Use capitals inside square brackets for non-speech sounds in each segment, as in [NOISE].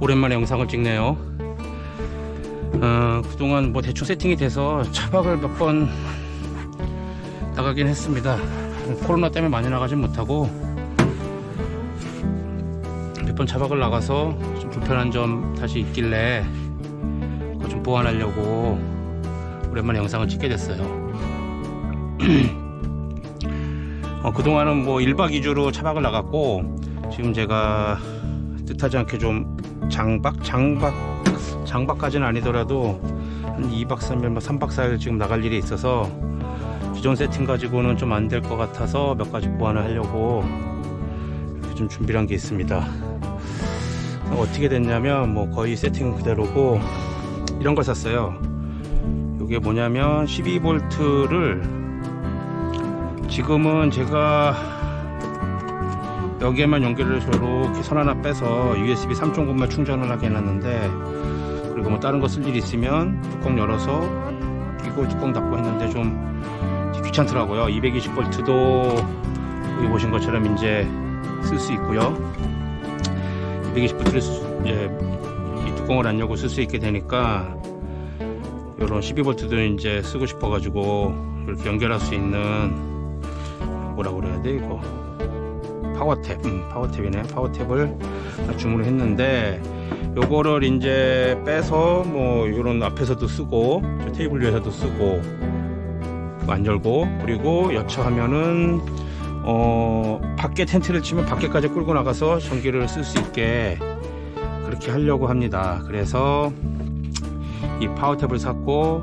오랜만에 영상을 찍네요. 어, 그동안 뭐 대충 세팅이 돼서 차박을 몇 번 나가긴 했습니다. 코로나 때문에 많이 나가진 못하고 몇 번 차박을 나가서 좀 불편한 점 다시 있길래 그거 좀 보완하려고 오랜만에 영상을 찍게 됐어요. [CLEARS THROAT] 어, 그동안은 뭐 1박 2주로 차박을 나갔고 지금 제가 뜻하지 않게 좀 장박 장박 장박까지는 아니더라도 한 2박 3일 뭐 3박 4일 지금 나갈 일이 있어서 기존 세팅 가지고는 좀 안 될 것 같아서 몇 가지 보완을 하려고 이렇게 좀 준비를 한 게 있습니다. 어떻게 됐냐면 뭐 거의 세팅 그대로고 이런 걸 샀어요. 이게 뭐냐면 12V를 지금은 제가 여기에만 연결을 해서 이렇게 선 하나 빼서 USB 3.9만 충전을 하게 해놨는데 그리고 뭐 다른 거 쓸 일 있으면 뚜껑 열어서 끼고 뚜껑 닫고 했는데 좀 귀찮더라고요. 220V도 여기 보신 것처럼 이제 쓸 수 있고요. 220V를 이제 이 뚜껑을 안 열고 쓸 수 있게 되니까 이런 12V도 이제 쓰고 싶어 가지고 이렇게 연결할 수 있는 뭐라 그래야 돼 이거 파워탭 음, 파워탭이네 파워탭을 주문을 했는데 요거를 이제 빼서 뭐 이런 앞에서도 쓰고 저 테이블 위에서도 쓰고 안 열고 그리고 여차하면은 어 밖에 텐트를 치면 밖에까지 끌고 나가서 전기를 쓸 수 있게 그렇게 하려고 합니다. 그래서 이 파워탭을 샀고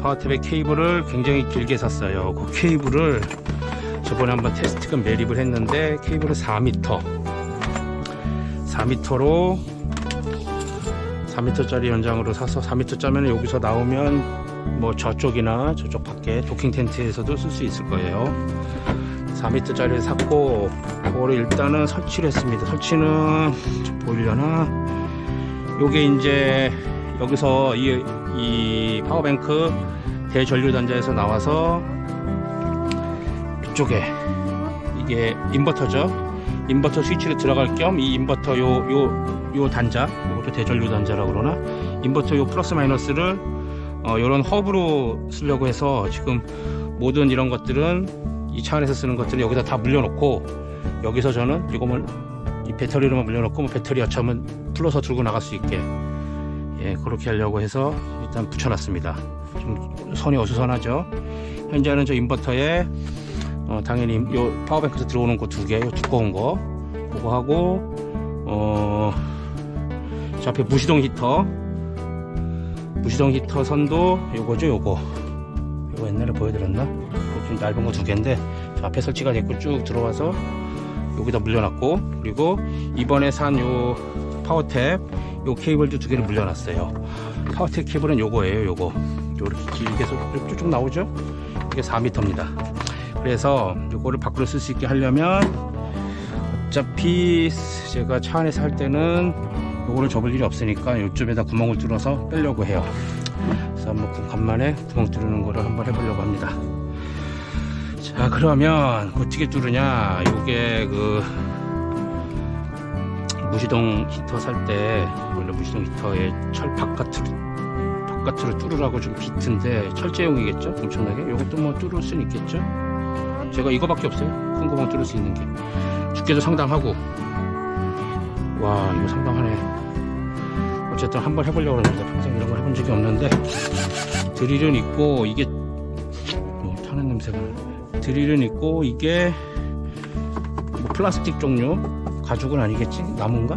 파워탭의 케이블을 굉장히 길게 샀어요. 그 케이블을 저번에 한번 테스트금 매립을 했는데 케이블을 4m 4m로 4m짜리 연장으로 사서 4m짜면 여기서 나오면 뭐 저쪽이나 저쪽 밖에 도킹 텐트에서도 쓸 수 있을 거예요. 4m짜리를 샀고 그거를 일단은 설치를 했습니다. 설치는 좀 보이려나? 요게 이제 여기서 이, 이 파워뱅크 대전류 단자에서 나와서 이쪽에 이게 인버터죠. 인버터 스위치를 들어갈 겸 이 인버터 요 요 요 단자 이것도 대전류 단자라고 그러나? 인버터 요 플러스 마이너스를 어, 요런 허브로 쓰려고 해서 지금 모든 이런 것들은 이 차 안에서 쓰는 것들은 여기다 다 물려놓고 여기서 저는 이거만 이 배터리로만 물려놓고 뭐 배터리 여차하면 풀어서 들고 나갈 수 있게 예 그렇게 하려고 해서 일단 붙여놨습니다. 좀 선이 어수선하죠? 현재는 저 인버터에 어, 당연히 요 파워뱅크에서 들어오는 거 두 개, 요 두꺼운 거. 그거 하고 어, 저 앞에 무시동 히터. 무시동 히터 선도 요거죠 요거. 요거 옛날에 보여드렸나? 좀 얇은 거 두 개인데 저 앞에 설치가 됐고 쭉 들어와서 여기다 물려놨고 그리고 이번에 산 요 파워탭 요 케이블도 두 개를 물려놨어요. 파워탭 케이블은 요거예요 요거. 요렇게 길게 쭉쭉 나오죠? 이게 4m입니다 그래서 요거를 밖으로 쓸 수 있게 하려면 어차피 제가 차 안에서 할 때는 요거를 접을 일이 없으니까 요쯤에다 구멍을 뚫어서 빼려고 해요. 그래서 한번 간만에 구멍 뚫는 거를 한번 해보려고 합니다. 자 그러면 어떻게 뚫으냐? 요게 그 무시동 히터 살 때 원래 무시동 히터에 철 바깥으로 바깥으로 뚫으라고 좀 비트인데 철제용이겠죠? 엄청나게? 요것도 뭐 뚫을 수는 있겠죠 제가 이거밖에 없어요. 큰 구멍 뚫을 수 있는 게. 두께도 상당하고. 와 이거 상당하네. 어쨌든 한번 해보려고 그러는데 평생 이런 거 해본 적이 없는데. 드릴은 있고 이게 뭐 타는 냄새가 나네. 드릴은 있고 이게 뭐 플라스틱 종류? 가죽은 아니겠지? 나무인가?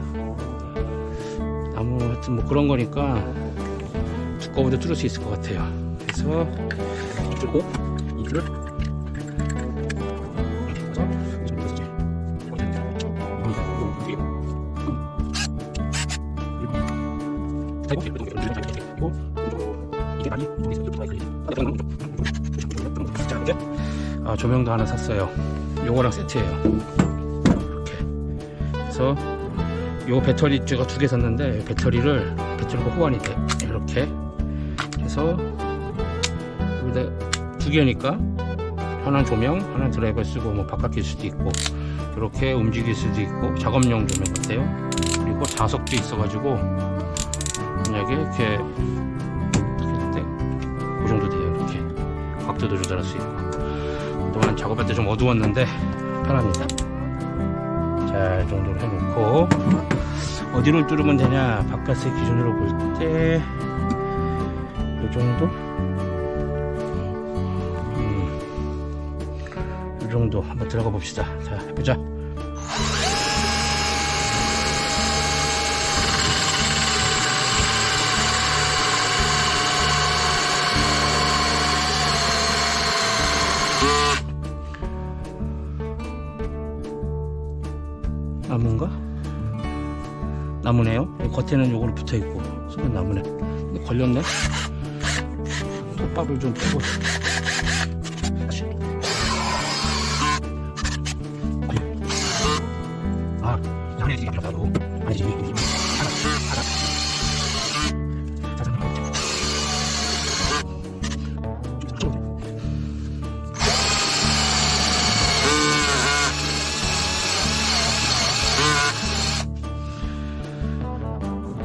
나무 하여튼 뭐 그런 거니까 두꺼운데 뚫을 수 있을 것 같아요. 그래서 그리고 이 거를 아, 조명도 하나 샀어요. 요거랑 세트예요. 이렇게. 그래서 요 배터리 제가 두 개 샀는데 배터리를 배터리가 호환이 돼. 이렇게. 해서 여기다 두 개니까 하나는 조명, 하나는 드라이버 쓰고 뭐 바깥일 수도 있고 이렇게 움직일 수도 있고 작업용 조명 같아요. 그리고 뭐 자석도 있어 가지고 만약에 이렇게 이렇게 그 정도 돼요 각도도 조절할 수 있고. 그동안 작업할 때 좀 어두웠는데 편합니다. 자이 정도로 해놓고. 어디를 뚫으면 되냐? 바깥의 기준으로 볼때이 정도? 음, 이 정도 한번 들어가 봅시다. 자 해보자 나무네요. 겉에는 요거로 붙어 있고 속은 나무네. 걸렸네. 톱밥을 좀 빼고. 아, 양해 지금 나도 아니지. 알아, 알아. 짜장면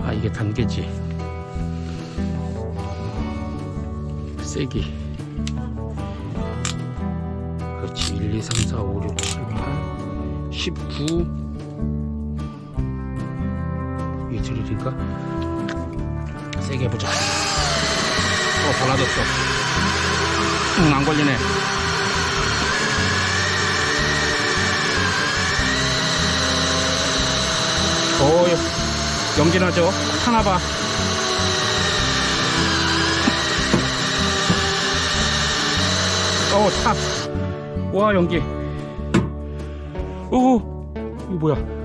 아 이게 단계지. 세기. 그렇지. 1 2 3 4 5 6 7 8 19 이게 들으니까 세게 해보자. 어 달라졌어. 응 안 걸리네. 어 연기 나죠? 타나봐. 어, 타. 와, 연기. 오, 이거 뭐야?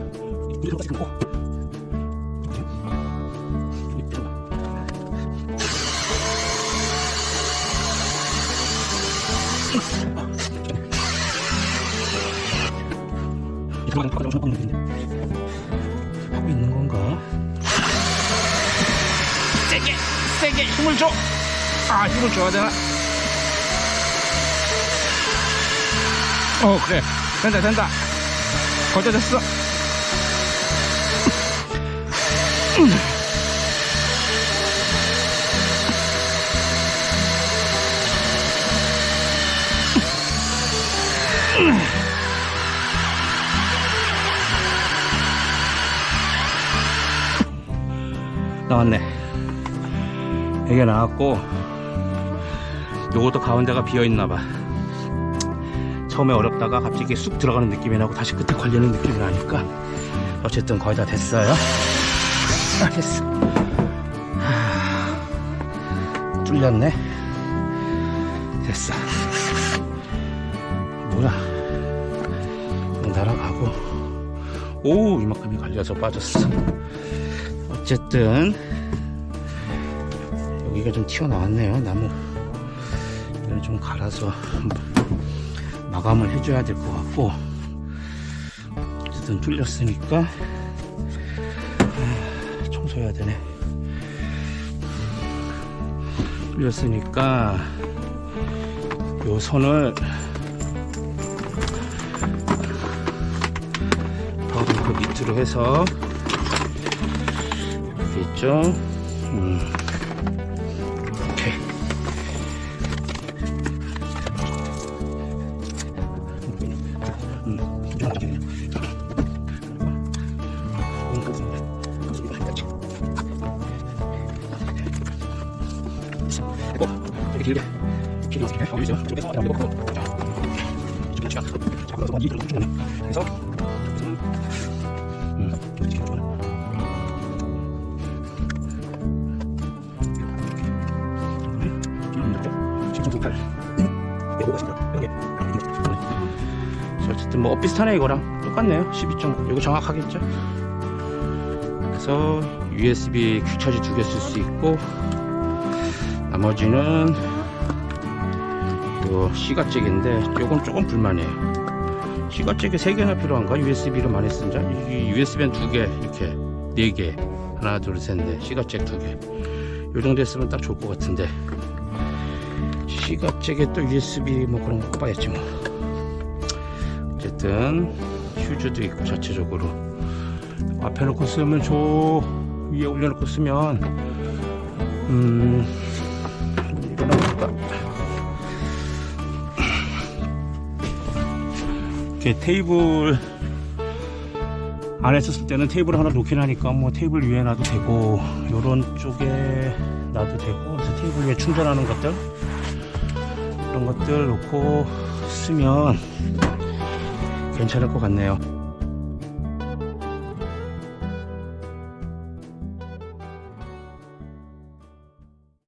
하고 세게 힘을 줘. 아 힘을 줘야 되나? 어 그래 된다 된다 거저 됐어. 나왔네. 이게 나왔고 요것도 가운데가 비어 있나봐. 처음에 어렵다가 갑자기 쑥 들어가는 느낌이 나고 다시 끝에 걸리는 느낌이 나니까 어쨌든 거의 다 됐어요. 아, 됐어. 하, 뚫렸네. 됐어. 뭐야? 날아가고. 오, 이만큼이 갈려서 빠졌어. 어쨌든 여기가 좀 튀어나왔네요. 나무. 이걸 좀 갈아서 마감을 해줘야 될 것 같고. 어쨌든 뚫렸으니까 아, 청소해야 되네. 뚫렸으니까 요 선을 더그 밑으로 해서 이렇게 있죠 음. 이쪽에 취향 자. 그래서 어쨌든 뭐 비슷하네 이거랑. 똑같네요. 12.9 이거 정확하겠죠? 그래서 USB 퀵차지 두 개 쓸 수 있고 나머지는 요 C가잭인데 요건 조금 불만이에요. C가잭이 3개나 필요한가? USB로 많이 쓴 자? 이 USB는 2개 이렇게 4개 하나 둘셋넷 C가잭 2개. 요 정도 했으면 딱 좋을 것 같은데. C가잭에 또 USB 뭐 그런 거 꼽아야지 뭐. 어쨌든 휴즈도 있고 자체적으로. 앞에 놓고 쓰면 저 위에 올려놓고 쓰면. 음 이거나 볼까 이렇게 테이블 안에 썼을 때는 테이블 하나 놓긴 하니까 뭐 테이블 위에 놔도 되고 요런 쪽에 놔도 되고 테이블 위에 충전하는 것들 그런 것들 놓고 쓰면 괜찮을 것 같네요